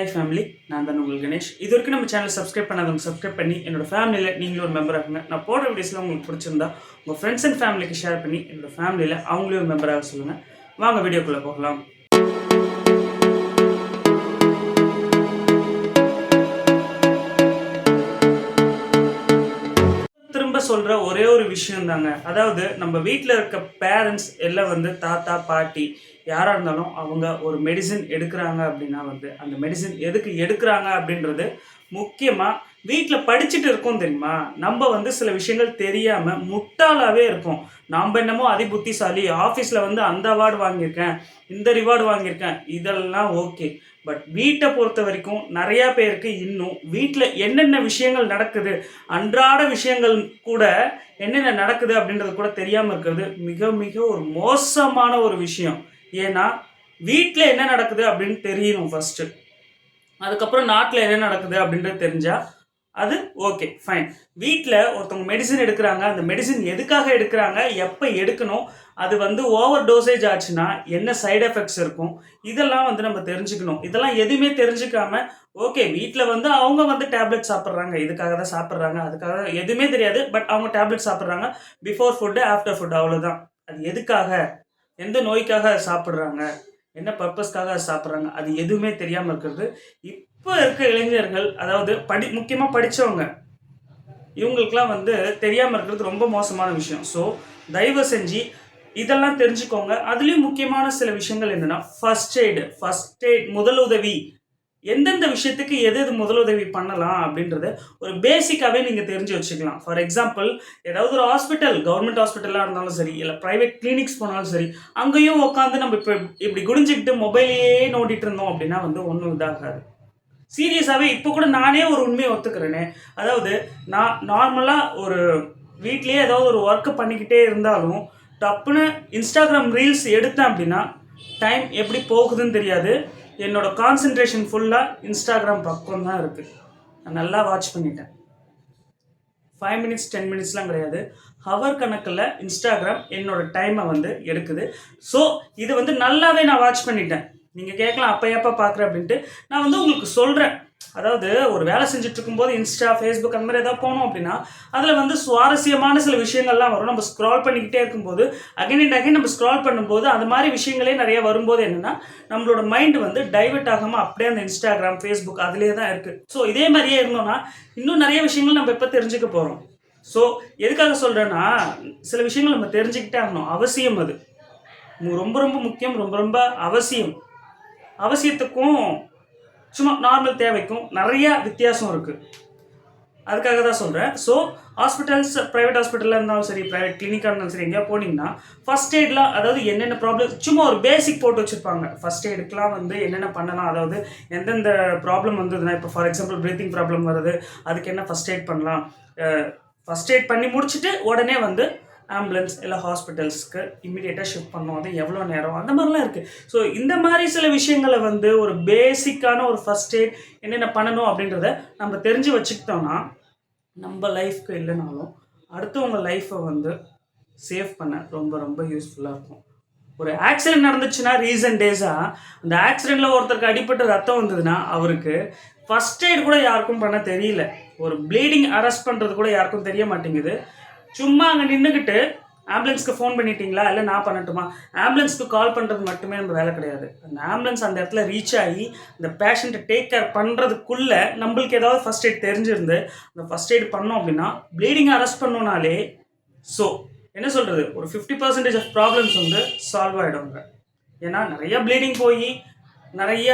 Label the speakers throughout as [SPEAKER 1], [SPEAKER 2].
[SPEAKER 1] High family நான் தான் உங்கள் கணேஷ். இது வரைக்கும் நம்ம சேனல் சப்ஸ்கிரைப் பண்ணாதவங்க சப்ஸ்கிரைப் பண்ணி என்னோட ஃபேமிலியில் நீங்களும் ஒரு மெம்பர் ஆகுங்க நான் போடுற வீடியோஸில் உங்களுக்கு பிடிச்சிருந்தா உங்கள் ஃப்ரெண்ட்ஸ் அண்ட் ஃபேமிலிக்கு ஷேர் பண்ணி என்னோட ஃபேமிலியில் அவங்களையும் ஒரு மெம்பராக சொல்லுங்கள் வாங்க வீடியோக்குள்ளே போகலாம். திரும்ப சொல்கிற ஒரே ஒரு விஷயம் தாங்க. அதாவது நம்ம வீட்டில் இருக்க பேரண்ட்ஸ் எல்லாம் வந்து தாத்தா பாட்டி யாராக இருந்தாலும் அவங்க ஒரு மெடிசின் எடுக்கிறாங்க அப்படின்னா வந்து அந்த மெடிசின் எதுக்கு எடுக்கிறாங்க அப்படின்றது முக்கியமாக வீட்டில் படிச்சுட்டு இருக்கோம் தெரியுமா? நம்ம வந்து சில விஷயங்கள் தெரியாமல் முட்டாளாகவே இருக்கும். நாம் என்னமோ அதி புத்திசாலி ஆஃபீஸில் வந்து அந்த அவார்டு வாங்கியிருக்கேன் இந்த ரிவார்டு வாங்கியிருக்கேன் இதெல்லாம் ஓகே பட் வீட்டை பொறுத்த வரைக்கும் நிறையா பேருக்கு இன்னும் வீட்டில் என்னென்ன விஷயங்கள் நடக்குது அன்றாட விஷயங்கள் கூட என்னென்ன நடக்குது அப்படின்றது கூட தெரியாமல் இருக்கிறது மிக மிக ஒரு மோசமான ஒரு விஷயம். ஏன்னா வீட்டில் என்ன நடக்குது அப்படின்னு தெரியணும் ஃபஸ்ட்டு அதுக்கப்புறம் நாட்டில் என்ன நடக்குது அப்படின்றது தெரிஞ்சால் அது ஓகே ஃபைன் வீட்டில் ஒருத்தவங்க மெடிசின் எடுக்கிறாங்க அந்த மெடிசின் எதுக்காக எடுக்கிறாங்க எப்போ எடுக்கணும் அது வந்து ஓவர் டோசேஜ் ஆச்சுன்னா என்ன சைடு எஃபெக்ட்ஸ் இருக்கும் இதெல்லாம் வந்து நம்ம தெரிஞ்சுக்கணும். இதெல்லாம் எதுவுமே தெரிஞ்சுக்காம ஓகே வீட்டில் வந்து அவங்க வந்து டேப்லெட் சாப்பிட்றாங்க இதுக்காக தான் சாப்பிட்றாங்க அதுக்காக எதுவுமே தெரியாது பட் அவங்க டேப்லெட் சாப்பிட்றாங்க பிஃபோர் ஃபுட்டு ஆஃப்டர் ஃபுட் அவ்வளோதான் அது எதுக்காக? எந்த நோய்க்காக சாப்பிட்றாங்க? என்ன பர்பஸ்க்காக சாப்பிட்றாங்க? அது எதுவுமே தெரியாமல் இருக்கிறது. இப்போ இருக்க இளைஞர்கள் அதாவது படி முக்கியமாக படித்தவங்க இவங்களுக்கெல்லாம் வந்து தெரியாமல் இருக்கிறது ரொம்ப மோசமான விஷயம். ஸோ தயவு செஞ்சு இதெல்லாம் தெரிஞ்சுக்கோங்க. அதுலேயும் முக்கியமான சில விஷயங்கள் என்னென்னா ஃபர்ஸ்ட் எய்டு ஃபர்ஸ்ட் எய்ட் முதலுதவி. எந்தெந்த விஷயத்துக்கு எது எது முதலுதவி பண்ணலாம் அப்படின்றத ஒரு பேசிக்காகவே நீங்கள் தெரிஞ்சு வச்சுக்கலாம். ஃபார் எக்ஸாம்பிள் ஏதாவது ஒரு ஹாஸ்பிட்டல் கவர்மெண்ட் ஹாஸ்பிட்டலாக இருந்தாலும் சரி இல்லை ப்ரைவேட் கிளினிக்ஸ் போனாலும் சரி அங்கேயும் உட்காந்து நம்ம இப்போ இப்படி குடிஞ்சிக்கிட்டு மொபைலையே நோண்டிட்டு இருந்தோம் அப்படின்னா வந்து ஒன்றும் இதாகாது. சீரியஸாகவே இப்போ கூட நானே ஒரு உண்மையை ஒத்துக்கிறேனே. அதாவது நான் நார்மலாக ஒரு வீட்லேயே ஏதாவது ஒரு ஒர்க்கு பண்ணிக்கிட்டே இருந்தாலும் டப்புன்னு இன்ஸ்டாகிராம் ரீல்ஸ் எடுத்தேன் அப்படின்னா டைம் எப்படி போகுதுன்னு தெரியாது. என்னோடய கான்சென்ட்ரேஷன் ஃபுல்லாக இன்ஸ்டாகிராம் பக்கம் தான் இருக்குது நான் நல்லா வாட்ச் பண்ணிட்டேன். ஃபைவ் மினிட்ஸ் டென் மினிட்ஸ்லாம் கிடையாது. ஹவர் கணக்கில் இன்ஸ்டாகிராம் என்னோடய டைமை வந்து எடுக்குது. ஸோ இது வந்து நல்லாவே நான் வாட்ச் பண்ணிட்டேன். நீங்கள் கேட்கலாம் அப்போ எப்போ பார்க்குறேன் அப்படின்ட்டு. நான் வந்து உங்களுக்கு சொல்கிறேன் அதாவது ஒரு வேலை செஞ்சுட்டு இருக்கும்போது இன்ஸ்டா ஃபேஸ்புக் அந்த மாதிரி ஏதாவது போனோம் அப்படின்னா அதில் வந்து சுவாரஸ்யமான சில விஷயங்கள்லாம் வரும். நம்ம ஸ்க்ரால் பண்ணிக்கிட்டே இருக்கும்போது அகைன் அண்ட் அகைன் நம்ம ஸ்க்ரால் பண்ணும்போது அந்த மாதிரி விஷயங்களே நிறைய வரும்போது என்னென்னா நம்மளோட மைண்டு வந்து டைவெர்ட் ஆகாமல் அப்படியே அந்த இன்ஸ்டாகிராம் ஃபேஸ்புக் அதிலே தான் இருக்குது ஸோ இதே மாதிரியே இருந்தோம்னா இன்னும் நிறைய விஷயங்கள் நம்ம எப்போ தெரிஞ்சுக்க போகிறோம் ஸோ எதுக்காக சொல்கிறேன்னா சில விஷயங்கள் நம்ம தெரிஞ்சுக்கிட்டே ஆகணும். அவசியம் அது. ரொம்ப ரொம்ப முக்கியம் ரொம்ப ரொம்ப அவசியம். அவசியத்துக்கும் சும்மா நார்மல் தேவைக்கும் நிறைய வித்தியாசம் இருக்குது அதுக்காக தான் சொல்கிறேன் ஸோ ஹாஸ்பிட்டல்ஸ் ப்ரைவேட் ஹாஸ்பிட்டலில் இருந்தாலும் சரி ப்ரைவேட் கிளினிக்காக இருந்தாலும் சரி எங்கேயா போனீங்கன்னா ஃபர்ஸ்ட் எய்ட்லாம் அதாவது என்னென்ன ப்ராப்ளம் சும்மா ஒரு பேசிக் போட்டு வச்சுருப்பாங்க. ஃபர்ஸ்ட் எய்டுக்கெலாம் வந்து என்னென்ன பண்ணலாம் அதாவது எந்தெந்த ப்ராப்ளம் வந்ததுன்னா இப்போ ஃபார் எக்ஸாம்பிள் ப்ரீத்திங் ப்ராப்ளம் வருது அதுக்கு என்ன ஃபர்ஸ்ட் எய்ட் பண்ணலாம் ஃபஸ்ட் எய்ட் பண்ணி முடிச்சுட்டு உடனே வந்து ஆம்புலன்ஸ் இல்லை ஹாஸ்பிட்டல்ஸ்க்கு இம்மிடியேட்டாக ஷிஃப்ட் பண்ணோம் அது எவ்வளோ நேரம்? அந்த மாதிரிலாம் இருக்குது ஸோ இந்த மாதிரி சில விஷயங்களை வந்து ஒரு பேசிக்கான ஒரு ஃபர்ஸ்ட் எய்ட் என்னென்ன பண்ணணும் அப்படின்றத நம்ம தெரிஞ்சு வச்சுக்கிட்டோம்னா நம்ம லைஃப்க்கு இல்லைனாலும் அடுத்தவங்க லைஃப்பை வந்து சேவ் பண்ண ரொம்ப ரொம்ப யூஸ்ஃபுல்லாக இருக்கும். ஒரு ஆக்சிடென்ட் நடந்துச்சுன்னா ரீசன்ட் டேஸாக அந்த ஆக்சிடெண்ட்டில் ஒருத்தருக்கு அடிப்பட்டு ரத்தம் வந்ததுன்னா அவருக்கு ஃபர்ஸ்ட் எய்ட் கூட யாருக்கும் பண்ண தெரியல. ஒரு ப்ளீடிங் அரெஸ்ட் பண்ணுறது கூட யாருக்கும் தெரிய மாட்டேங்குது. சும்மா அங்கே நின்றுக்கிட்டு ஆம்புலன்ஸ்க்கு ஃபோன் பண்ணிட்டீங்களா? இல்லை நான் பண்ணட்டுமா? ஆம்புலன்ஸ்க்கு கால் பண்ணுறது மட்டுமே நம்ம வேலை கிடையாது. அந்த ஆம்புலன்ஸ் அந்த இடத்துல ரீச் ஆகி அந்த பேஷண்ட்டை டேக் கேர் பண்ணுறதுக்குள்ளே நம்மளுக்கு ஏதாவது ஃபர்ஸ்ட் எய்ட் தெரிஞ்சிருந்து அந்த ஃபர்ஸ்ட் எய்ட் பண்ணோம் அப்படின்னா ப்ளீடிங் அரெஸ்ட் பண்ணோனாலே ஸோ என்ன சொல்கிறது ஒரு ஃபிஃப்டி பர்சன்டேஜ் ஆஃப் ப்ராப்ளம்ஸ் வந்து சால்வ் ஆகிடுங்க ஏன்னா நிறைய ப்ளீடிங் போய் நிறைய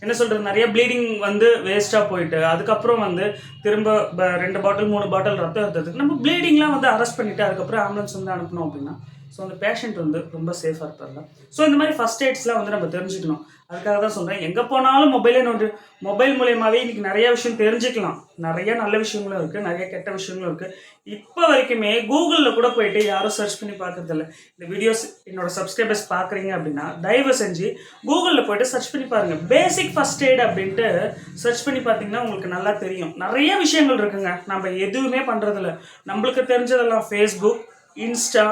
[SPEAKER 1] என்ன சொல்கிறது நிறைய ப்ளீடிங் வந்து வேஸ்ட்டாக போயிட்டு அதுக்கப்புறம் வந்து திரும்ப ரெண்டு பாட்டில் மூணு பாட்டில் ரத்தம் எடுத்ததுக்கு நம்ம ப்ளீடிங்லாம் வந்து அரெஸ்ட் பண்ணிவிட்டு அதுக்கப்புறம் ஆம்புலன்ஸ் வந்து அனுப்பணும் அப்படின்னா ஸோ அந்த பேஷண்ட் வந்து ரொம்ப சேஃபாக இருப்பார்ல. ஸோ இந்த மாதிரி ஃபஸ்ட் எய்ட்ஸ்லாம் வந்து நம்ம தெரிஞ்சுக்கணும். அதுக்காக தான் சொல்கிறேன் எங்கே போனாலும் மொபைலே நோண்டு மொபைல் மூலியமாகவே இன்றைக்கி நிறைய விஷயம் தெரிஞ்சுக்கலாம். நிறைய நல்ல விஷயங்களும் இருக்குது நிறைய கெட்ட விஷயங்களும் இருக்குது இப்போ வரைக்குமே கூகுளில் கூட போயிட்டு யாரும் சர்ச் பண்ணி பார்க்கறதில்ல. இந்த வீடியோஸ் என்னோடய சப்ஸ்கிரைபர்ஸ் பார்க்குறீங்க அப்படின்னா தயவு செஞ்சு கூகுளில் போயிட்டு சர்ச் பண்ணி பாருங்கள் பேசிக் ஃபஸ்ட் எய்ட் அப்படின்ட்டு சர்ச் பண்ணி பார்த்தீங்கன்னா உங்களுக்கு நல்லா தெரியும். நிறைய விஷயங்கள் இருக்குங்க. நம்ம எதுவுமே பண்ணுறதில்ல நம்மளுக்கு தெரிஞ்சதெல்லாம் ஃபேஸ்புக் இன்ஸ்டா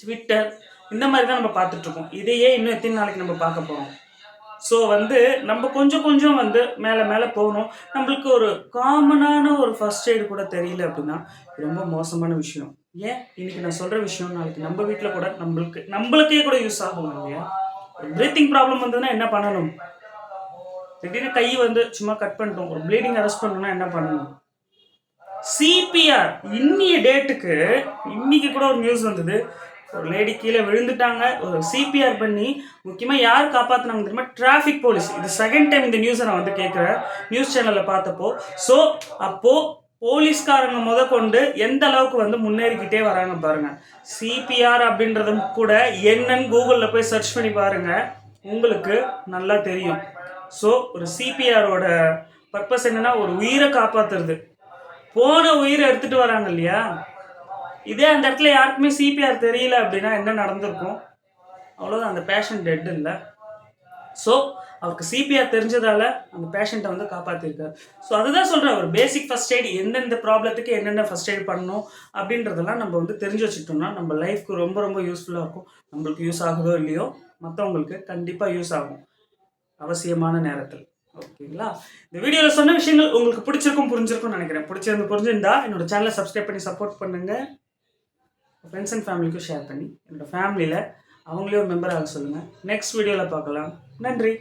[SPEAKER 1] ட்விட்டர் இந்த மாதிரி தான் நம்ம பார்த்துட்ருக்கோம். இதையே இன்னும் எத்தனை நாளைக்கு நம்ம பார்க்க போகிறோம் ஸோ வந்து நம்ம கொஞ்சம் கொஞ்சம் வந்து மேலே மேலே போகணும். நம்மளுக்கு ஒரு காமனான ஒரு ஃபர்ஸ்ட் எய்டு கூட தெரியல அப்படின்னா ரொம்ப மோசமான விஷயம். ஏன்? இன்னைக்கு நான் சொல்கிற விஷயம் நாளைக்கு நம்ம வீட்டில் கூட நம்மளுக்கு நம்மளுக்கே கூட யூஸ் ஆகும் இல்லையா? பிரீத்திங் ப்ராப்ளம் வந்ததுன்னா என்ன பண்ணணும்? திடீர்னு கை வந்து சும்மா கட் பண்ணிட்டோம். ஒரு ப்ளீடிங் அரெஸ்ட் பண்ணணும்னா என்ன பண்ணணும்? சிபிஆர் இன்னிய டேட்டுக்கு இன்னைக்கு கூட ஒரு நியூஸ் வந்தது. ஒரு லேடி கீழே விழுந்துட்டாங்க. ஒரு சிபிஆர் பண்ணி முக்கியமாக யார் காப்பாற்றினாங்க தெரியுமா? டிராஃபிக் போலீஸ் இது செகண்ட் டைம் இந்த நியூஸை நான் வந்து கேட்குறேன் நியூஸ் சேனலில் பார்த்தப்போ. ஸோ அப்போது போலீஸ்காரங்க முத கொண்டு எந்த அளவுக்கு வந்து முன்னேறிக்கிட்டே வராங்க பாருங்க. சிபிஆர் அப்படின்றதும் கூட என்னன்னு கூகுளில் போய் சர்ச் பண்ணி பாருங்க. உங்களுக்கு நல்லா தெரியும். ஸோ ஒரு சிபிஆரோட பர்பஸ் என்னன்னா ஒரு உயிரை காப்பாத்துறது. போன உயிரை எடுத்துட்டு வராங்க இல்லையா? இதே அந்த இடத்துல யாருக்குமே சிபிஆர் தெரியல அப்படின்னா என்ன நடந்திருக்கும்? அவ்வளோதான் அந்த பேஷண்ட் டெட் இல்லை. ஸோ அவருக்கு சிபிஆர் தெரிஞ்சதால அந்த பேஷண்ட்டை வந்து காப்பாற்றிருக்காரு ஸோ அதுதான் சொல்கிறேன் ஒரு பேசிக் ஃபர்ஸ்ட் எய்ட் எந்தெந்த ப்ராப்ளத்துக்கு என்னென்ன ஃபர்ஸ்ட் எய்ட் பண்ணணும் அப்படின்றதெல்லாம் நம்ம வந்து தெரிஞ்சு வச்சுக்கிட்டோம்னா நம்ம லைஃப்க்கு ரொம்ப ரொம்ப யூஸ்ஃபுல்லாக இருக்கும். நம்மளுக்கு யூஸ் ஆகுதோ இல்லையோ மற்றவங்களுக்கு கண்டிப்பாக யூஸ் ஆகும். அவசியமான நேரத்தில். ஓகேங்களா? இந்த வீடியோவில் சொன்ன விஷயங்கள் உங்களுக்கு பிடிச்சிருக்கும் புரிஞ்சிருக்கும்னு நினைக்கிறேன். பிடிச்சிருந்து புரிஞ்சிருந்தா என்னோட சேனலை சப்ஸ்கிரைப் பண்ணி சப்போர்ட் பண்ணுங்கள் ஃப்ரெண்ட்ஸ் அண்ட் ஃபேமிலிக்கும் ஷேர் பண்ணி என்னோட ஃபேமிலியில் அவங்களே ஒரு மெம்பர் ஆக சொல்லுங்கள் நெக்ஸ்ட் வீடியோவில் பார்க்கலாம். நன்றி.